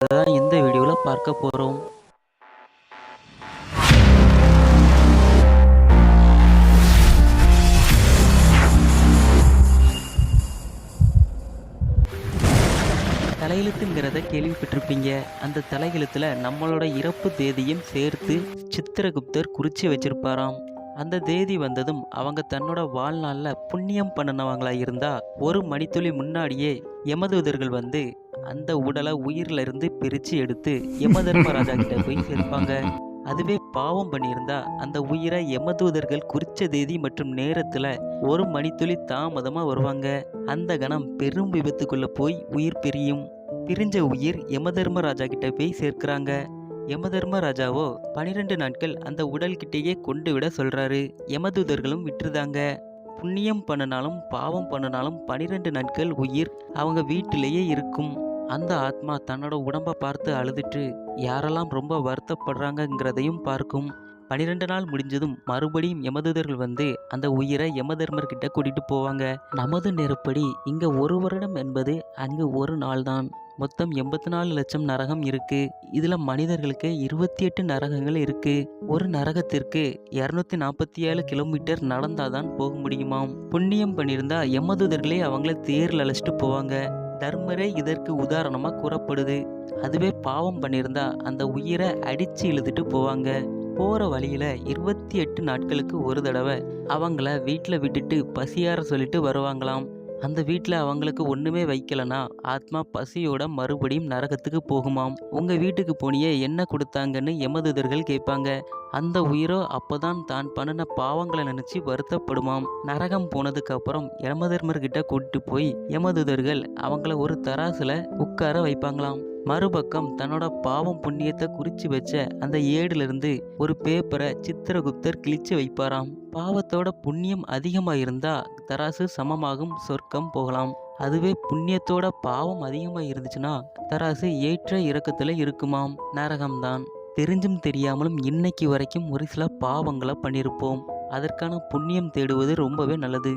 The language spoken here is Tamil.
தான் இந்த வீடியோவில் பார்க்க போகிறோம் தலையெழுத்துங்கிறத கேள்விப்பட்டிருப்பீங்க. அந்த தலையெழுத்தில் நம்மளோட இறப்பு தேதியும் சேர்த்து சித்திரகுப்தர் குறித்து வச்சிருப்பாராம். அந்த தேதி வந்ததும் அவங்க தன்னோட வாழ்நாளில் புண்ணியம் பண்ணினவங்களா இருந்தா ஒரு மணித்துளி முன்னாடியே யமதூதர்கள் வந்து அந்த உடலை உயிரில் இருந்து பிரித்து எடுத்து யமதர்மராஜா கிட்ட போய் சேர்ப்பாங்க. அதுவே பாவம் பண்ணியிருந்தா அந்த உயிரை யமதூதர்கள் குறிச்ச தேதி மற்றும் நேரத்தில் ஒரு மணித்துளி தாமதமாக வருவாங்க. அந்த கணம் பெரும் விபத்துக்குள்ளே போய் உயிர் பிரியும். பிரிஞ்ச உயிர் யமதர்மராஜா கிட்ட போய் சேர்க்கிறாங்க. யமதர்மராஜாவோ பனிரெண்டு நாட்கள் அந்த உடல்கிட்டேயே கொண்டு விட சொல்கிறாரு யமதூதர்களும் விட்டுருதாங்க. புண்ணியம் பண்ணினாலும் பாவம் பண்ணினாலும் பனிரெண்டு நாட்கள் உயிர் அவங்க வீட்டிலேயே இருக்கும். அந்த ஆத்மா தன்னோட உடம்பை பார்த்து அழுதுட்டு யாரெல்லாம் ரொம்ப வருத்தப்படுறாங்கங்கிறதையும் பார்க்கும். பனிரெண்டு நாள் முடிஞ்சதும் மறுபடியும் யமதூதர்கள் வந்து அந்த உயிரை யமதர்மர்கிட்ட கூட்டிகிட்டு கூட்டிட்டு போவாங்க. நமது நெருப்படி இங்க ஒரு வருடம் என்பது அங்கு ஒரு நாள் தான் மொத்தம் எண்பத்தி நாலு லட்சம் நரகம் இருக்கு. இதுல மனிதர்களுக்கு இருபத்தி எட்டு நரகங்கள் இருக்கு. ஒரு நரகத்திற்கு இரநூத்தி நாற்பத்தி ஏழு கிலோமீட்டர் நடந்தாதான் போக முடியுமாம். புண்ணியம் பண்ணியிருந்தா யமதூதர்களே அவங்கள தேரில் அழைச்சிட்டு போவாங்க. தர்மரே இதற்கு உதாரணமாக கூறப்படுது. அதுவே பாவம் பண்ணியிருந்தா அந்த உயிரை அடித்து இழுத்துட்டு போவாங்க. போகிற வழியில் இருபத்தி எட்டு நாட்களுக்கு ஒரு தடவை அவங்கள வீட்டில் விட்டுட்டு பசியார சொல்லிட்டு வருவாங்களாம். அந்த வீட்டில் அவங்களுக்கு ஒன்றுமே வைக்கலனா ஆத்மா பசியோட மறுபடியும் நரகத்துக்கு போகுமாம். உங்கள் வீட்டுக்கு போனியே என்ன கொடுத்தாங்கன்னு எமதுதர்கள் கேட்பாங்க. அந்த உயிரோ அப்போதான் தான் பண்ணின பாவங்களை நினச்சி வருத்தப்படுமாம். நரகம் போனதுக்கு அப்புறம் யமதர்மர்கிட்ட கூட்டிட்டு போய் யமதுதர்கள் அவங்கள ஒரு தராசில் உட்கார வைப்பாங்களாம். மறுபக்கம் தன்னோட பாவம் புண்ணியத்தை குறிச்சு வச்ச அந்த ஏடுல ஒரு பேப்பரை சித்திரகுப்தர் கிழிச்சு வைப்பாராம். பாவத்தோட புண்ணியம் அதிகமாக இருந்தா தராசு சமமாகும் சொர்க்கம் போகலாம். அதுவே புண்ணியத்தோட பாவம் அதிகமாக இருந்துச்சுன்னா தராசு ஏற்ற இறக்கத்தில் இருக்குமாம். நரகம்தான். தெரிஞ்சும் தெரியாமலும் இன்னைக்கு வரைக்கும் ஒரு சில பாவங்களை பண்ணியிருப்போம் அதற்கான புண்ணியம் தேடுவது ரொம்பவே நல்லது.